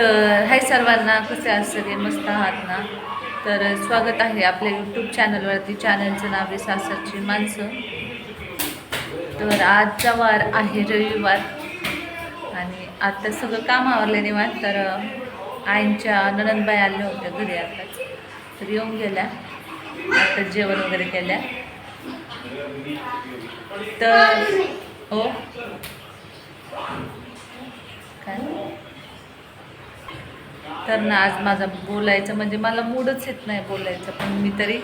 तर हाय सर्वांना कसे आहात सगळे? मस्त आहात ना? तर स्वागत आहे आपल्या यूट्यूब चॅनलवरती चॅनलचं नाव आहे सासरची माणसं. तर आजचा वार आहे रविवार. आणि आता सगळं काम आवरले निवांत. तर आईंच्या ननंदबाई आल्या होत्या घरी आता. तर येऊन गेल्या. आता जेवण वगैरे केल्या. तर हो. काय? तर ना आज माझा बोलायचं म्हणजे मला मूडच येत नाही बोलायचं पण मी तरी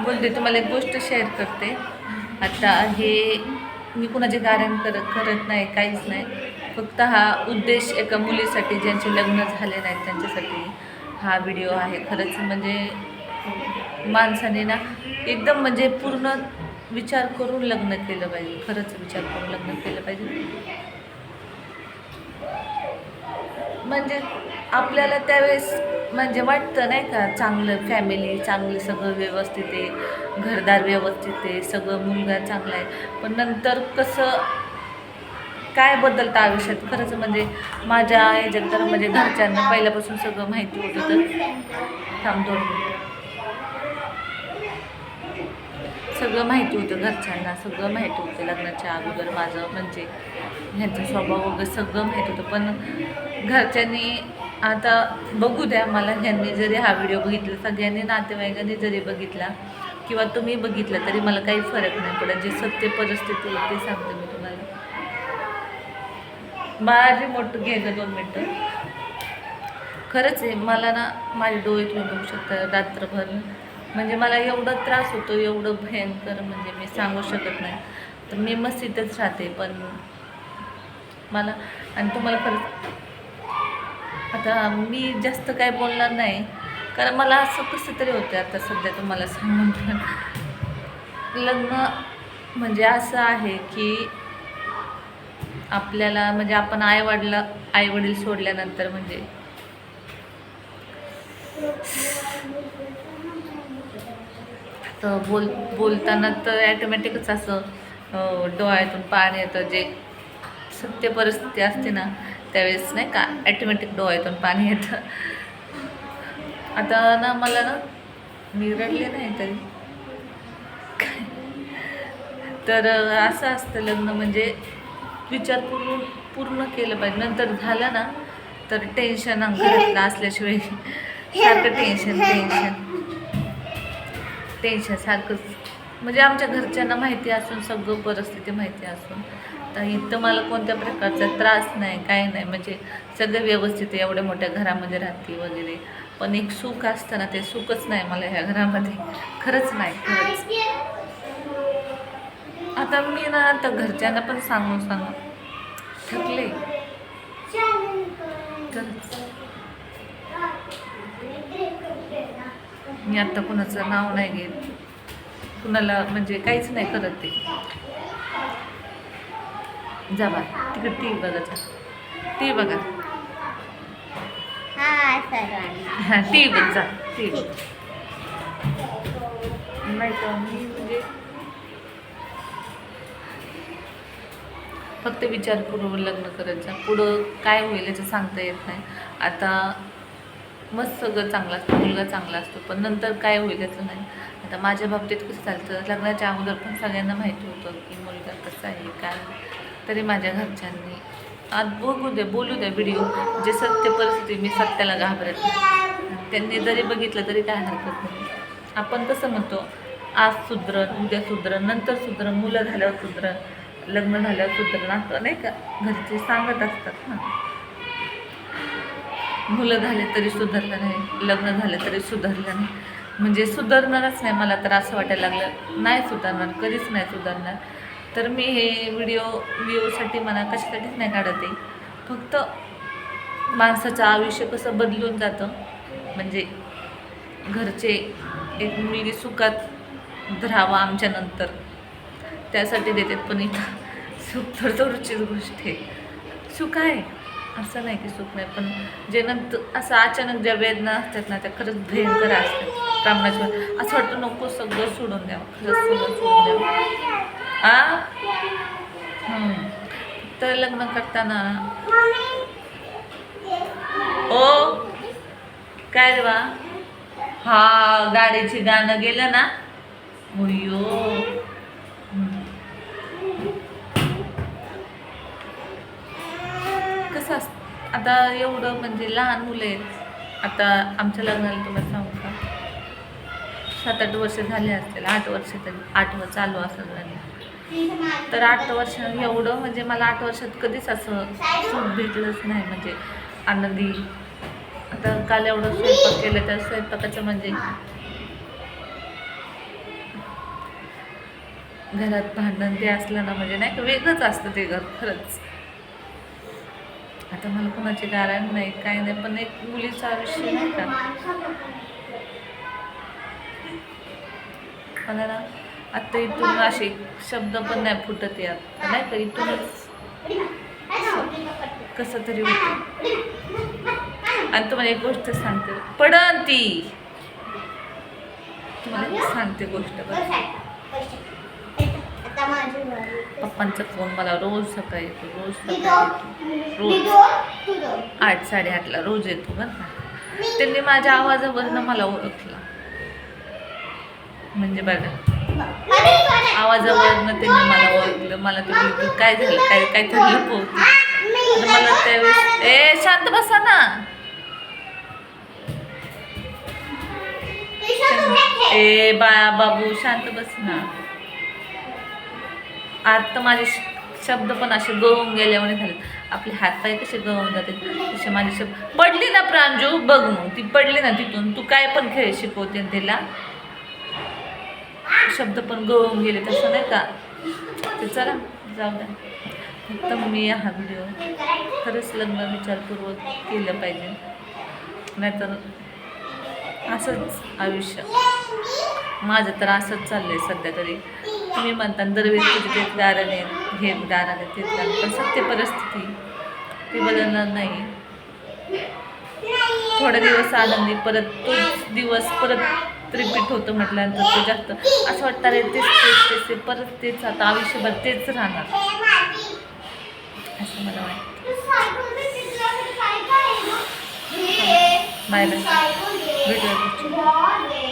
बोलते. तुम्हाला एक गोष्ट शेअर करते. आता हे मी कुणाचे गारण कर करत नाही काहीच नाही. फक्त हा उद्देश एका मुलीसाठी ज्यांचे लग्न झाले नाहीत त्यांच्यासाठी हा व्हिडिओ आहे. खरंच म्हणजे माणसाने ना एकदम म्हणजे पूर्ण विचार करून लग्न केलं पाहिजे. खरंच विचार करून लग्न केलं पाहिजे. म्हणजे आपल्याला त्यावेळेस म्हणजे वाटतं नाही का चांगलं फॅमिली चांगलं सगळं व्यवस्थित आहे घरदार व्यवस्थित आहे सगळं मुलगा चांगला आहे. पण नंतर कसं काय बदलतं आयुष्यात? खरंच म्हणजे माझ्या ह्याच्यात तर म्हणजे घरच्यांना पहिल्यापासून सगळं माहिती होतं तर. थांबतो सगळं माहिती होतं घरच्यांना सगळं माहिती होतं लग्नाच्या अगोदर माझं म्हणजे ह्यांचा स्वभाव वगैरे सगळं माहीत होतं. पण घरच्यांनी आता बघू द्या मला ह्यांनी जरी हा व्हिडिओ बघितला सगळ्यांनी नातेवाईकांनी जरी बघितला किंवा तुम्ही बघितला तरी मला काही फरक नाही पडत. जे सत्य परिस्थिती आहे ते सांगते मी तुम्हाला. माझी मोठं घे ग दोन मिनटं. खरंच आहे मला ना माझे डोळे तुम्ही बघू शकता रात्रभर. म्हणजे मला एवढा त्रास होतो एवढं भयंकर म्हणजे मी सांगू शकत नाही. तर मी मस्तीतच राहते पण मला आणि तुम्हाला खरंच आता मी जास्त काय बोलणार नाही. कारण मला असं कसं तरी होतं आता सध्या तुम्हाला सांगून. पण लग्न म्हणजे असं आहे की आपल्याला म्हणजे आपण आईवडला आईवडील सोडल्यानंतर म्हणजे तर बोल बोलताना तर ॲटोमॅटिकच असं डोळ्यातून पाणी येतं. जे सत्य परिस्थिती असते ना त्यावेळेस नाही का ॲटोमॅटिक डोळ्यातून पाणी येतं. आता ना मला ना मी रडले नाही तरी. काय तर असं असतं लग्न म्हणजे विचार पूर्ण पूर्ण केलं पाहिजे. नंतर झालं ना तर टेन्शन घरातलं असल्याशिवाय सारखं टेन्शन टेन्शन टेन्शन सारखंच म्हणजे आमच्या घरच्यांना माहिती असून सगळं परिस्थिती माहिती असून. तर इथं मला कोणत्या प्रकारचा त्रास नाही काही नाही. म्हणजे सगळं व्यवस्थित एवढ्या मोठ्या घरामध्ये राहते वगैरे. पण एक सुख असतं ना ते सुखच नाही मला ह्या घरामध्ये. खरंच नाही खरंच. आता मी ना आता घरच्यांना पण सांगून सांगून. थकले. मी आत्ता कुणाचं नाव नाही घेत. कुणाला म्हणजे काहीच नाही करत ते. जा बा तिकडे टी व्ही बघा टी व्ही बघा. हां व्ही बघ जा टी व्ही नाही तर मी म्हणजे फक्त विचार करून लग्न करायचं पुढं काय होईल याचं सांगता येत नाही. आता मस्त सगळं चांगलं असतं मुलगा चांगला असतो पण नंतर काय होईल याचं नाही. आता माझ्या बाबतीत कसं चालतं लग्नाच्या अगोदर पण सगळ्यांना माहिती होतं की मुलगा कसा आहे काय तरी माझ्या घरच्यांनी आज बघू दे बोलू द्या व्हिडिओ जे सत्य परिस्थिती मी सत्याला घाबरत नाही. त्यांनी जरी बघितलं तरी काय हरकत नाही. आपण कसं म्हणतो आज सुधरण उद्या सुधरण नंतर सुधरण मुलं झाल्यावर सुधरण लग्न झाल्यावर सुधरण असं नाही का? घरचे सांगत असतात ना. मुलं झाले तरी सुधारलं नाही लग्न झालं तरी सुधारलं नाही. म्हणजे सुधारणारच नाही मला तर असं वाटायला लागलं नाही सुधारणार कधीच नाही सुधारणार. तर मी हे व्हिडिओ व्ह्यूसाठी मला कशासाठीच नाही काढत आहे? फक्त माणसाचं आयुष्य कसं बदलून जातं म्हणजे घरचे एक मुलगी सुखात राहावा आमच्यानंतर त्यासाठी देतात. पण इथं सुख तर रुचीच गोष्ट आहे. सुख आहे. असं नाही की सुख नाही पण जे नंतर असं अचानक ज्या वेदना असतात ना त्या खरंच भयंकर असतात. कामनाच्या असं वाटतं नको सगळं सोडून द्यावं खरंच सगळं सोडून द्यावं. आ? तर लग्न करताना. ओ? काय रे वा हा गाडीची गाणं गेलं ना? मुयो आता एवढं म्हणजे लहान मुलं आहेत. आता आमच्या लग्नाला तुम्हाला सांगू का? सात आठ वर्ष झाले असतील आठ वर्ष तरी आठवं चालू असं झालं तर आठ वर्ष एवढं म्हणजे मला आठ वर्षात कधीच असं सुख भेटलंच नाही. म्हणजे आनंदी. आता काल एवढं स्वयंपाक केलं तर स्वयंपाकाचं म्हणजे घरात भांडण ते असलं ना म्हणजे नाही वेगळंच असतं ते घर खरंच. आता मला कोणाची गारण नाही काय नाही पण एक मुलीचं आयुष्य नाही का? मला ना आता इथून असे शब्द पण नाही फुटत यात. नाही का? इथूनच कसं तरी होतं. आणि तुम्हाला एक गोष्ट सांगते. पडन ती. तुम्हाला सांगते गोष्ट बरं. पप्पांचा फोन मला रोज सकाळी येतो रोज सकाळी येतो. रोज. आठ साडेआठला रोज येतो बरं का? त्यांनी माझ्या आवाजावरनं मला ओळखलं. म्हणजे बघा. आवाजावरनं त्यांनी मला ओळखलं. मला ते बोलले, "तू काय झालं? काय काय लपवते तर मला त्यावेळेस ए शांत बसा ना. ए बाया बाबू शांत बस ना. आता माझे श- शब्द पण असे गळून गेल्यामुळे झाले. आपले हातपाय कसे गळून जाते. तसे माझे शब्द पडली ना प्रांजू बघ मग ती पडली ना तिथून. तू काय पण खेळ शिकवते ना तिला. शब्द पण गळून गेले तसं नाही का? ते चला जाऊ द्या. फक्त मी हा व्हिडिओ खरंच लग्न विचारपूर्वक केलं पाहिजे. नाहीतर असंच आयुष्य. माझं तर असंच चाललंय सध्या तरी. तुम्ही म्हणता दरवेळेस तुझे तेच दारण आहे हे दारण आहे दारण पण सत्य परिस्थिती ती बदलणार नाही. थोडे दिवस आनंदी परत तोच दिवस परत रिपीट होतं म्हटल्यानंतर ते जास्त. असं वाटतं रे तेच तेच तेच ते परत तेच आता आयुष्यभर तेच राहणार. असं मला वाटतं. Bye bye. भेटूया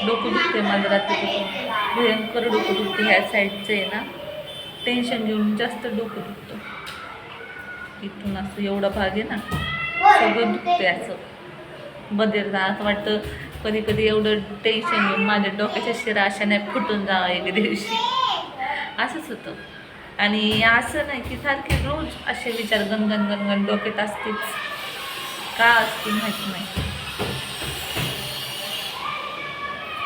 डोकं दुखते माझं रात्रीपासून भयंकर डोकं दुखते ह्या साईडचं आहे ना. टेन्शन घेऊन जास्त डोकं दुखतं. इथून असं एवढा भाग आहे ना सगळं दुखतं असं. बदलता असं वाटतं कधी कधी एवढं टेन्शन घेऊन माझ्या डोक्याच्या शिरा अशा नाही फुटून जावं एक दिवशी. असंच होतं. आणि असं नाही की सारखे रोज असे विचार गणगण गणगण डोक्यात असतेच. का असतील माहीत नाही.